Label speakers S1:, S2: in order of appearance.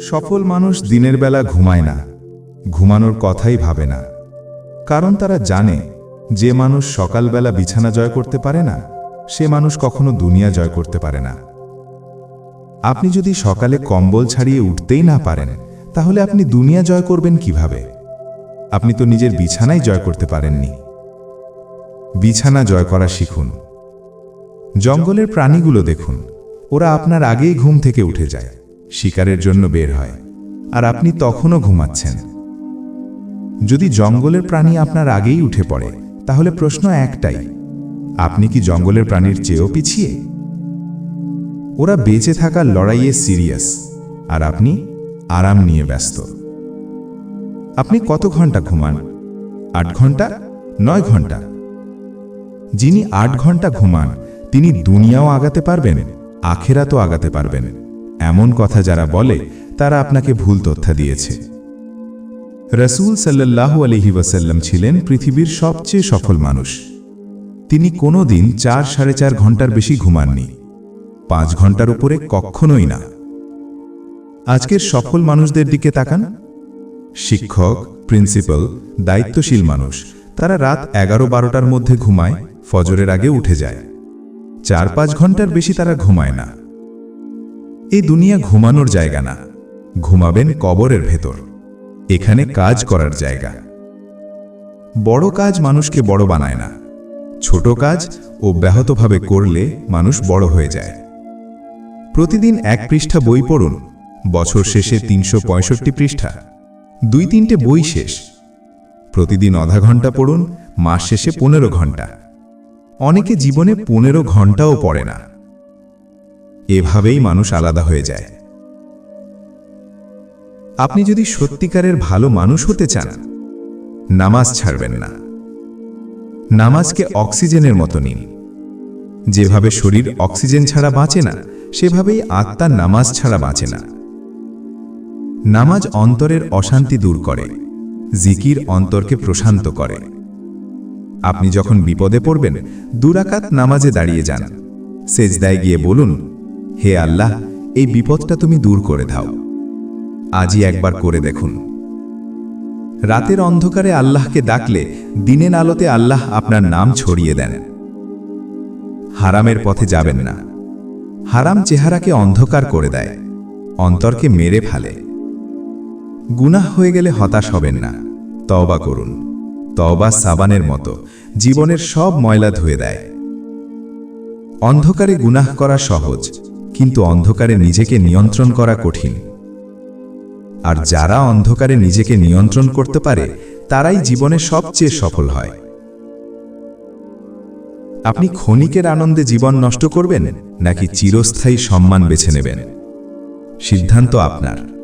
S1: সফল মানুষ দিনের বেলা ঘুমায় না। ঘুমানোর কথাই ভাবে না। কারণ তারা জানে, যে মানুষ সকালবেলা বিছানা জয় করতে পারে না, সে মানুষ কখনো দুনিয়া জয় করতে পারে না। আপনি যদি সকালে কম্বল ছাড়িয়ে উঠতেই না পারেন, তাহলে আপনি দুনিয়া জয় করবেন কীভাবে? আপনি তো নিজের বিছানাই জয় করতে পারেননি। বিছানা জয় করা শিখুন। জঙ্গলের প্রাণীগুলো দেখুন। ওরা আপনার আগেই ঘুম থেকে উঠে যায়। শিকারের জন্য বের হয়। আর আপনি তখনও ঘুমাচ্ছেন। যদি জঙ্গলের প্রাণী আপনার আগেই উঠে পড়ে, তাহলে প্রশ্ন একটাই, আপনি কি জঙ্গলের প্রাণীর চেয়েও পিছিয়ে? ওরা বেঁচে থাকার লড়াইয়ে সিরিয়াস, আর আপনি আরাম নিয়ে ব্যস্ত। আপনি কত ঘণ্টা ঘুমান? আট ঘণ্টা? নয় ঘণ্টা? যিনি আট ঘণ্টা ঘুমান, তিনি দুনিয়াও আগাতে পারবেন, আখেরাতও আগাতে পারবেন। এমন কথা যারা বলে, তারা আপনাকে ভুল তথ্য দিয়েছে। রসুল সাল্লাহ আলহি ওয়াসাল্লাম ছিলেন পৃথিবীর সবচেয়ে সফল মানুষ। তিনি কোনো দিন চার সাড়ে চার ঘণ্টার বেশি ঘুমাননি। পাঁচ ঘণ্টার উপরে কখনোই না। আজকের সফল মানুষদের দিকে তাকান। শিক্ষক, প্রিন্সিপাল, দায়িত্বশীল মানুষ, তারা রাত এগারো বারোটার মধ্যে ঘুমায়, ফজরের আগে উঠে যায়। চার পাঁচ ঘণ্টার বেশি তারা ঘুমায় না। এই দুনিয়া ঘুমানোর জায়গা না। ঘুমাবেন কবরের ভেতর। এখানে কাজ করার জায়গা। বড় কাজ মানুষকে বড় বানায় না। ছোট কাজ অব্যাহতভাবে করলে মানুষ বড় হয়ে যায়। প্রতিদিন এক পৃষ্ঠা বই পড়ুন। বছর শেষে তিনশো পঁয়ষট্টি পৃষ্ঠা। দুই তিনটে বই শেষ। প্রতিদিন আধা ঘণ্টা পড়ুন, মাস শেষে পনেরো ঘণ্টা। অনেকে জীবনে পনেরো ঘন্টাও পড়ে না। এভাবেই মানুষ আলাদা হয়ে যায়। আপনি যদি সত্যিকারের ভালো মানুষ হতে চান, নামাজ ছাড়বেন না। নামাজকে অক্সিজেনের মতো নিন। যেভাবে শরীর অক্সিজেন ছাড়া বাঁচে না, সেভাবেই আত্মা নামাজ ছাড়া বাঁচে না। নামাজ অন্তরের অশান্তি দূর করে, জিকির অন্তরকে প্রশান্ত করে। আপনি যখন বিপদে পড়বেন, দুরাকাত নামাজে দাঁড়িয়ে যান। সেজদায় গিয়ে বলুন হে আল্লাহ, এই বিপদটা তুমি দূর করে দাও। আজই একবার করে দেখুন। রাতের অন্ধকারে আল্লাহকে ডাকলে দিনের আলোতে আল্লাহ আপনার নাম ছড়িয়ে দেন। হারামের পথে যাবেন না। হারাম চেহারাকে অন্ধকার করে দেয়, অন্তরকে মেরে ফেলে। গুনাহ হয়ে গেলে হতাশ হবেন না। তওবা করুন। তওবা সাবানের মতো, জীবনের সব ময়লা ধুয়ে দেয়। অন্ধকারে গুনাহ করা সহজ। কিন্তু অন্ধকারে নিজেকে নিয়ন্ত্রণ করা কঠিন। আর যারা অন্ধকারে নিজেকে নিয়ন্ত্রণ করতে পারে, তারাই জীবনে সবচেয়ে সফল হয়। আপনি ক্ষণিকের আনন্দে জীবন নষ্ট করবেন, নাকি চিরস্থায়ী সম্মান বেছে নেবেন? সিদ্ধান্ত আপনার।